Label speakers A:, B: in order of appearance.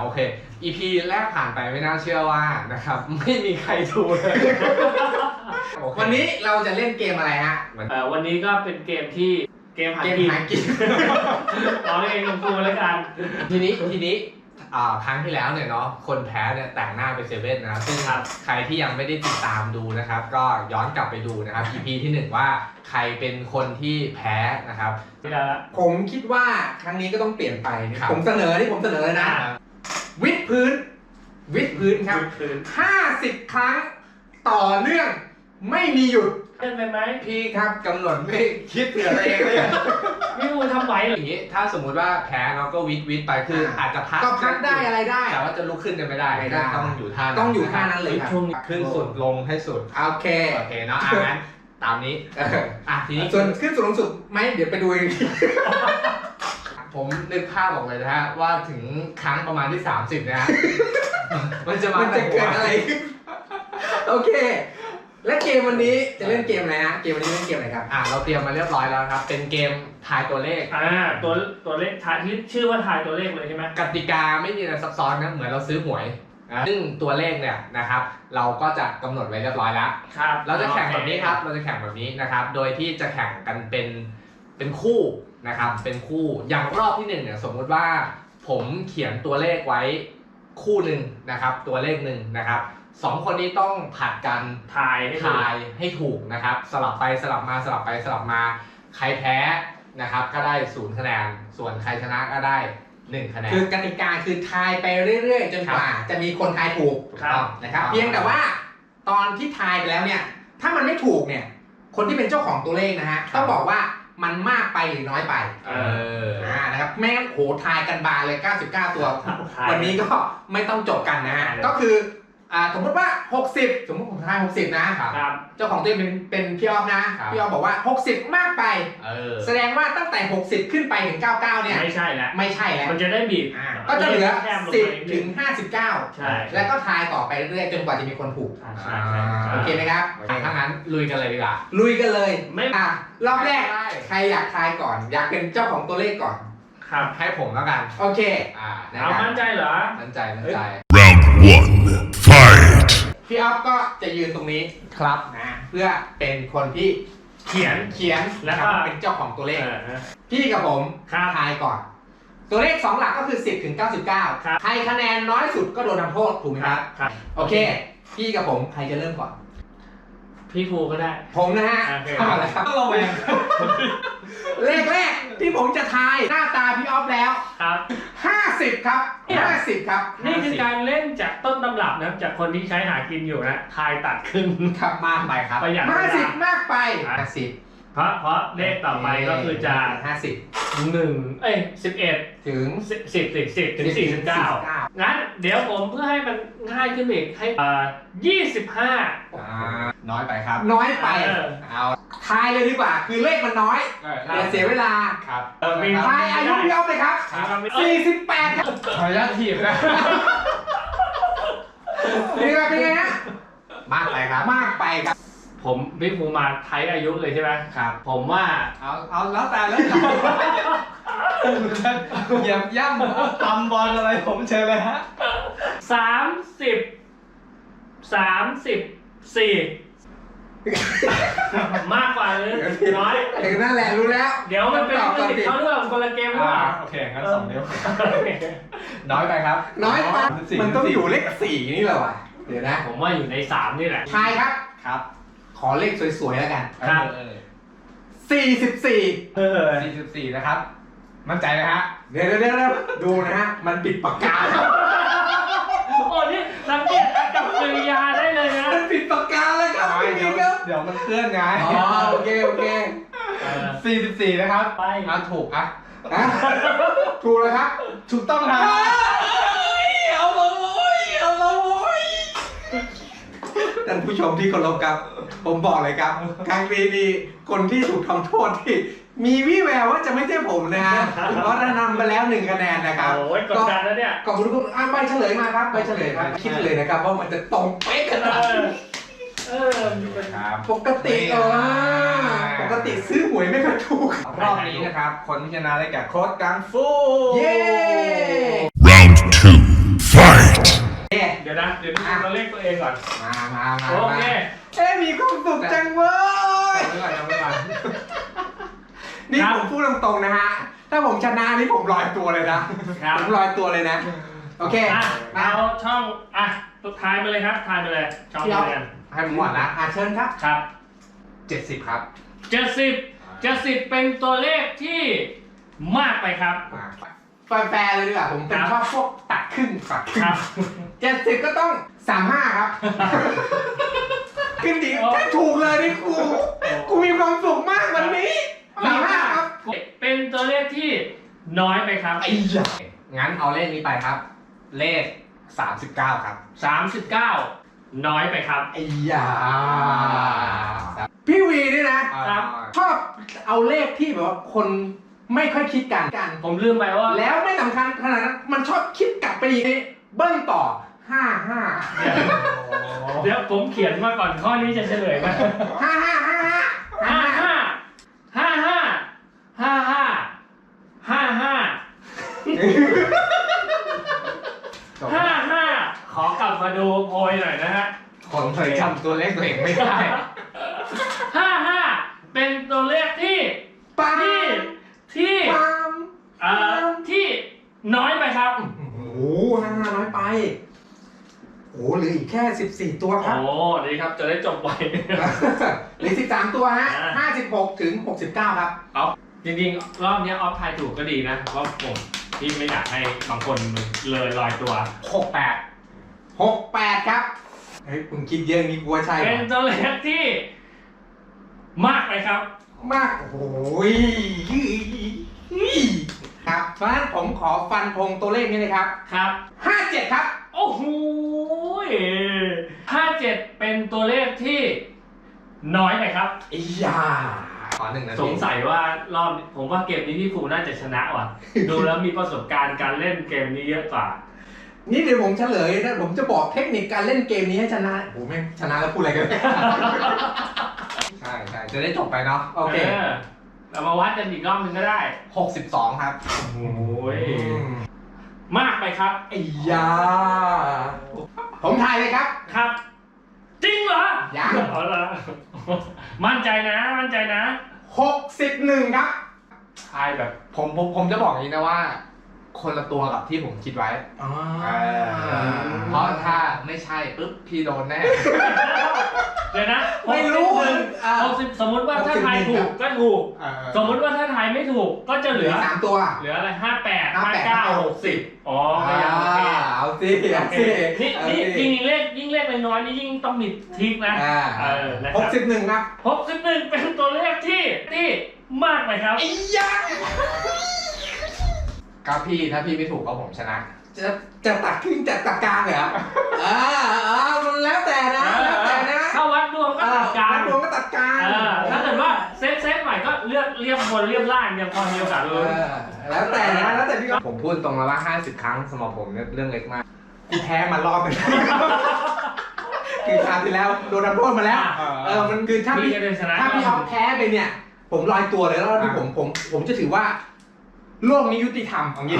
A: โอเค EP แรกผ่านไปไม่น่าเชื่อว่านะครับ ไม่มีใครดูเลย อเค
B: วันนี้เราจะเล่นเกมอะไรฮะ
A: วัน
C: เอ่อวันนี้ก็เป็นเกมที่เกมหา
B: เกม
C: กิน
B: หากิน
C: เอาเองลงตัวแล้วกัน
A: ทีนี้ทีนี้อ่าครั้งที่แล้วเนี่ยเนาะคนแพ้เนี่ยแต่งหน้าเป็นเซเว่นนะครับซึ่ง
C: ครับ
A: ใครที่ยังไม่ได้ติดตามดูนะครับ ก็ย้อนกลับไปดูนะครับ EP ที่หนึ่งว่าใครเป็นคนที่แพ้นะครับ
C: ไม่ได้ละ
B: ผมคิดว่าครั้งนี้ก็ต้องเปลี่ยนไป
A: ครับ
B: ผมเสนอที่ผมเสนอเลยนะวิดพื้น วิดพื้นครับ
C: คืน
B: 50 ครั้งต่อเนื่อง ไม่มีหยุด
C: เล่นไปไหม
A: พี่ครับกำหนดไม่คิดเหลือเองเลย
C: พี่มูทำไหวเหร
A: อ
C: อย่าง
A: นี้ถ้าสมมุติว่าแพ้เนาะก็วิดวิดไปคืออาจจะพัก
B: ก็พักได้อะไรได้
A: แต่ว่าจะลุกขึ้นกันไม่ได้
B: ไม่ได้
A: ต้องอยู่ท่า
B: ต้องอยู่ท่านั้นเลยครับ
C: ช่วง
A: ขึ้นสุดลงให้สุด
B: โอเค
A: โอเคเนาะอะงั้นตามนี้
B: เออ
A: อะทีนี้
B: ส่วนขึ้นสูงสุดไหมเดี๋ยวไปดูอีกที
A: ผมนึกภาพออกเลยนะฮะ ว่าถึงครั้งประมาณที่ 30 นะฮะ มันจะมา
B: มันจะเกิดอะไรขึ้นโอเค และเกมวันนี้จะเล่นเกมอะไรฮะ เกมวันนี้เล่นเกมอะไรครับ
A: อะเราเตรียมมาเรียบร้อยแล้วครับ เป็นเกมทายตัวเลข
C: อ่าตัวตัวเลขทายที่ชื่อว่าทายตัวเลขเลยใช่ไหม
A: กติกาไม่มีอะไรซับซ้อนนะเหมือนเราซื้อหวยนะซึ่งตัวเลขเนี่ยนะครับ เราก็จะกำหนดไว้เรียบร้อยแล้ว
C: ครับ
A: เราจะแข่งแบบนี้ครับ เราจะแข่งแบบนี้นะครับ โดยที่จะแข่งกันเป็นเป็นคู่นะครับ เป็นคู่อย่างรอบที่หนึ่งเนี่ยสมมุติว่า ผมเขียนตัวเลขไว้คู่หนึ่งนะครับ ตัวเลขหนึ่งนะครับ สองคนนี้ต้องผัดกัน
C: ทายให้ถูก
A: ทายให้ถูกนะครับ สลับไปสลับมาสลับไปสลับมา ใครแพ้นะครับ ก็ได้ศูนย์คะแนน ส่วนใครชนะก็ได้หนึ่งคะแนน
B: คือกติกาคือทายไปเรื่อย ๆ จนกว่า จะมีคนทายถูก
A: ถูกต้อง
B: นะครับ
A: ถูกต้อง
B: เพียงแต่ว่าตอนที่ทายไปแล้วเนี่ย ถ้ามันไม่ถูกเนี่ย คนที่เป็นเจ้าของตัวเลขนะฮะ
A: ครับ
B: ต้องบอกว่ามันมากไปหรือน้อยไป
A: เออ
B: อ่านะครับ แม่งั้นโหทายกันบานเลย 99 ตัว
C: ทาย
B: วันนี้ก็ไม่ต้องจบกันนะฮะ
C: ใช่
B: ก็คือ อ่าสมมติว่า 60 สมมติผมทาย60 นะ
A: ครับ
C: ครับ
B: เจ้าของตัวเองเป็นเป็นพี่ออฟนะ
A: ครับ
B: พี่ออฟบอกว่า 60 มากไป
A: เออ
B: แสดงว่าตั้งแต่ 60 ขึ้นไปถึง 99 เนี่ย
C: ไม่ใช่แล้ว
B: ไม่ใช่แล้ว
C: มันจะได้บีบ
B: อ่าก็จะเหลือ
C: แคบลงไปนิด
B: 10
C: นึ
B: ถึง59
C: ใช่
B: แล้วก็ทายต่อไปเรื่อยๆจนกว่าจะมีคนถูก
C: อ่าใช่ใช่ใช่
B: โอเคไหมครับ
A: ถ้างั้นลุยกันเลยดีกว่า
B: ลุยกันเลย
C: ไม่
B: อะรอบแรก
A: ได้
B: ใครอยากทายก่อน อยากเป็นเจ้าของตัวเลขก่อน
C: ครับ
A: ให้ผมแล้วกัน
B: โอเค
A: อ่า
B: นะ
C: เอา
B: ครับ
C: มั่นใจเหรอ
A: มั่นใจมั่นใจ
B: ออฟก็จะยืนตรงนี้
A: ครับ
B: นะเพื่อเป็นคนที่
C: เขียน
B: เขียน
C: แล้วก็
B: นะครับเป็นเจ้าของตัวเลข
C: เออ
B: พี่กับผม
C: ครับ
B: ทายก่อน ตัวเลข2หลักก็คือ 10ถึง
C: ครับ
B: 99 ใครคะแนนน้อยสุดก็โดนทำโทษถูกไหมครับ
C: ครับ
B: โอเค พี่กับผมใครจะเริ่มก่อน
C: พี่ภูก็ได้
B: ผมนะฮะ
C: โอเค
B: เอาละครับ
A: ต้องระแวง
B: เลขแรก ที่ผมจะทายหน้าตาพี่ออฟแล้ว
C: ครับ
B: 50 ครับ 50 ครับ
C: นี่คือการเล่นจากต้นตำรับนะจากคนที่ใช้หากินอยู่นะทายตัดครึ่ง
B: ครับมากไปครับ
C: ประหยัดเว
B: ห้า
C: ลา
B: สิบมากไป
C: อะ
B: ห้าสิบ
C: เพราะเพราะเลขต่อไปก็คือจะ
B: ห้าสิบ
C: หนึ่งเอ้ยสิบเอ็ด
B: ถึง
C: สิบสิบสิบสิบถึงสี่สิบเก้างั้นเดี๋ยวผมเพื่อให้มันง่ายขึ้นอีกให้อ่ายี่สิบห้า
A: อ่าน้อยไปครับ
B: น้อยไป
C: เออ
A: เอา
B: ทายเลยดีกว่า คือเลขมันน้อย
A: เออ
B: อย่าเสียเวลา
A: ครับ
C: เออมี
B: ทายอายุพี่ออฟเลยครับ
C: ครับ
B: 48ครับ
A: ขออนุญาตถีบนะ
B: นี่ครับเป็นไงฮะ
A: มากไปครับ
B: มากไปครับ
C: ผมพี่ภูมาไทยอายุเลยใช่ไหม
A: ครับ
C: ผมว่า
A: เอาเอาแล้วแต่เลยเหยียบย่ำตำบอลอะไรผมเชิญเลยฮะ
C: สามสิบสามสิบสี่มากกว่าหรือน้อย
B: ถึงนั่นแหละรู้แล้ว
C: เดี๋ยวมันเป็น
B: ตอบ
C: เรื่องติด
B: ก่อนสิ
C: เข้าเรื่องคนละเกมหรือเปล่า
A: โอเคงั้นสองนิ้วน้อยไปครับ
B: น้อยไป
A: สี่
B: มันต้องอยู่เลขสี่นี่แหละว่ะเดี๋ยวนะ
C: ผมว่าอยู่ในสามนี่แหละ
B: ทายครับ
A: ครับ
B: ขอเลขสวยๆแล้วกัน
C: ครับ
A: เออ
B: 44
C: เออ
A: สี่สิบสี่นะครับ มั่นใจไหมฮะ
B: เดี๋ยวเดี๋ยวเดี๋ยวดูนะฮะ มันปิดปากกาครับ
C: โอ้นี่สังเกตกับกริยาได้เลยนะ
B: มันปิดปากกาแล้วครับ
A: ไม่
B: พี่
A: เดี๋ยว
B: ครับ
A: เดี๋ยวมันเคลื่อนไง
B: อ๋อโอเคโอเค
C: เออ
A: สี่สิบสี่นะครับ
C: ไป
A: เอาถูกอะ
B: อะถูกแล้วครับ
A: ถูกต้องครับ
B: ท่านผู้ชมที่เคารพครับ ผมบอกเลยครับครั้งนี้นี่คนที่ถูกทำโทษที่ มีวิแววว่าจะไม่ใช่ผมนะฮะเพราะนำไปแล้วหนึ่งคะแนนนะครับ
C: โอ้ยกดดันแล้วเนี่ย
B: ขอบคุณทุกคนอะใบเฉลยมาครับใบเฉลยครับ คิดเลยนะครับว่ามันจะตรงเป๊ะขนาด
C: เอ
B: นี้
C: อเออมีปัญหา
A: ครับ
B: ปกติเออปกติซื้อหวยไม่ค่อยถูก
A: รอบนี้นะครับคนที่ชนะได้แก่โค้ดกังฟู
B: เย้
C: ยวนะ เดี๋ยวดูตัวเลขตัวเองก่อน
B: มามามา
C: โอเค
B: เอ๊ะมีความสุขจังเว้ย
A: ไม่ก่อนไม่ก่อน
B: นี่
C: ครับ
B: ผมพูดตรงๆนะฮะ ถ้าผมชนะนี่ผมลอยตัวเลยนะ
C: ครับ
B: ผมลอยตัวเลยนะ โอเค
C: อะเอาช่อง อะสุดท้ายไปเลยครับ ทายไปเลยช่อง
B: พี่อ๊อฟ
C: เรียน
A: ให้ผมก่อนนะ
B: อาเชิญครับ
C: ครับ
A: เจ็ดสิบครับ
C: เจ็ดสิบเจ็ดสิบเป็นตัวเลขที่มากไปครับ
B: แฟร์ๆเลยดีกว่าผมเป็น
C: ครับ
B: ชอบพวกตัดครึ่งตัดครึ่
C: ค
B: ง
C: รับ
B: เจ็ดสิบก็ต้องสามห้าครับ ขึ้นดีถ้าถูกเลยนี่กู กูมีความสุขมากวันนี้สามห้าครับ
C: เป็นตัวเลขที่น้อยไปครับ
B: ไอ้ยา
A: งั้นเอาเลขนี้ไปครับ เลขสามสิบเก้าครับ
C: สามสิบเก้าน้อยไปครับ
B: ไอ้ยาพี่วีนี่นะ
C: ครับ
B: ชอบเอาเลขที่แบบว่าคน ไม่ค่อยคิดกันกัน
C: ผมลืมไปว่า
B: แล้วไม่สำคัญขนาดนั้นมันชอบคิดกลับไปอีกเบิ้ลต่อห้าห้า
C: เดี๋ยวผมเขียนมาก่อนข้อนี้จะเฉลยมา
B: ห้าห้าห้าห้า
C: ห้าห้าห้าห้าห้าห้าห้าห้าห้าห้าขอกลับมาดูโพยหน่อยนะฮะ
A: คนเคยจำตัวเลขตัวเองไม่ได้
C: ห้าห้าเป็นตัวเลขที่
B: ปา
C: ที่ ที่
B: ปาม
C: เอ่อที่น้อยไปครับ
B: โอ้โหห้าห้าน้อยไป โอ้โหเหลืออีกแค่สิบสี่ตัวครับ
C: โอ้ดีครับ จะได้จบไว
B: เหลือสิบสามตัวฮะ
C: อ่า
B: ห้าสิบหกถึงหกสิบเก้าครับ
C: จริงๆ รอบเนี้ยออฟทายถูกก็ดีนะเพราะผมที่ไม่อยากให้บางคนเลยลอยตัว
A: หกแปด
B: หกแปดครับ เฮ้ยคุณคิดเยอะนี่กลัวใช่เหร
C: เป็น
B: อ
C: ตัวเลขที่ มากไปครับ
B: มากโอ้โหยครับเพราะฉะนั้นผมขอฟันธงตัวเลขนี้เลยครับ
C: ครับ
B: ห้าเจ็ดครับ
C: โอ้โหห้าเจ็ดเป็นตัวเลขที่น้อยไปครับ
B: อียา
A: ขอหนึ่งนาที
C: สงสัยว่ารอบผมว่าเกมนี้พี่ฟูน่าจะชนะว่ะ ดูแล้วมีประสบการณ์การเล่นเกมนี้เยอะกว่า
B: นี่เดี๋ยวผมเฉลยนะ ผมจะบอกเทคนิคการเล่นเกมนี้ให้ชนะโอ้โหแม่งชนะแล้วพูดอะไรกัน
A: ใช่ใช่จะได้จบไปเนาะ
B: โอเค
C: เรามาวัดกันอีกรอบหนึ่งก็ได้
A: หกสิบสองครับ
C: โอ้ยมากไปครับ
B: ไอ้ยา ผมทายเลยครับ
C: ครับ จริงเหรอ
B: ยัง
C: เอาละมั่นใจนะ มั่นใจนะ
B: หกสิบหนึ่งครับ
C: ทายแบบ
A: ผมผมผมจะบอกอย่างนี้นะว่า คนละตัวกับที่ผมคิดไว้
B: อ๋อ
A: เพราะถ้าไม่ใช่ปุ๊บพี่โดนแน่
C: เดี๋ยวนะ
B: ไม่รู้
C: หกสิบหนึ่ง
B: อ่า
C: หกสิบสมมติว่าถ้าทาย
B: 61
C: ถูกก็ถูก
A: เออ
C: สมมติว่าถ้าทายไม่ถูกก็จะเหลือ
B: สามตัว
C: เหลืออะไรห้าแปด
B: 58
C: ห้าเก้าหกสิบอ๋อก็ยังโอเค
B: เอาสิ
C: โอ
B: เอา
C: เค
B: สิ
C: นี่
B: เอา
C: นี่
B: สิ
C: ยิ่งเลขยิ่งเลขน้อยๆนี่ยิ่งต้องมีทริกนะ
B: อ่า
C: เออนะค
B: ห
C: รั
B: ก
C: บ
B: สิบหนึ่งครับ
C: หกสิบหนึ่งเป็นตัวเลขที่ที่มากไหมครับ
B: ไอ้ยา
A: ครับพี่ถ้าพี่ไม่ถูกก็ผมชนะ
B: จะจะตัดครึ่งจะตัดกลางเหรออ่าอ่ามันแล้วแต่นะแล้วแต่นะ
C: ถ้าวัดดวงก็ตัดกลาง
B: นัดวงก็ตัดกลาง
C: เออถ้าเกิดว่าเซตเซตใหม่ก็เลือกเรียบบนเรียบล่างยังพอมีโอกาส
B: เอ
C: ลุ้น
B: อแล้วแต่นะแล้วแต่พี่ก็
A: ผมพูดตรงแล้วว่า 50 ครั้งสำหรับผมเนี่ยเรื่องเล็กมาก
B: กูแพ้มารอบหนึงคือคราวที่แล้วโดนทำโทษมาแล้ว เออมันคือถ้า
C: มี
B: พี่
C: กันเลยชนะ
B: ถ้าพี่ออฟแพ้ไปเนี่ย ผมลอยตัวเลยแล้วที่ผมผมผมจะถือว่า โลกนี้ยุติธรรมอง
D: ยี่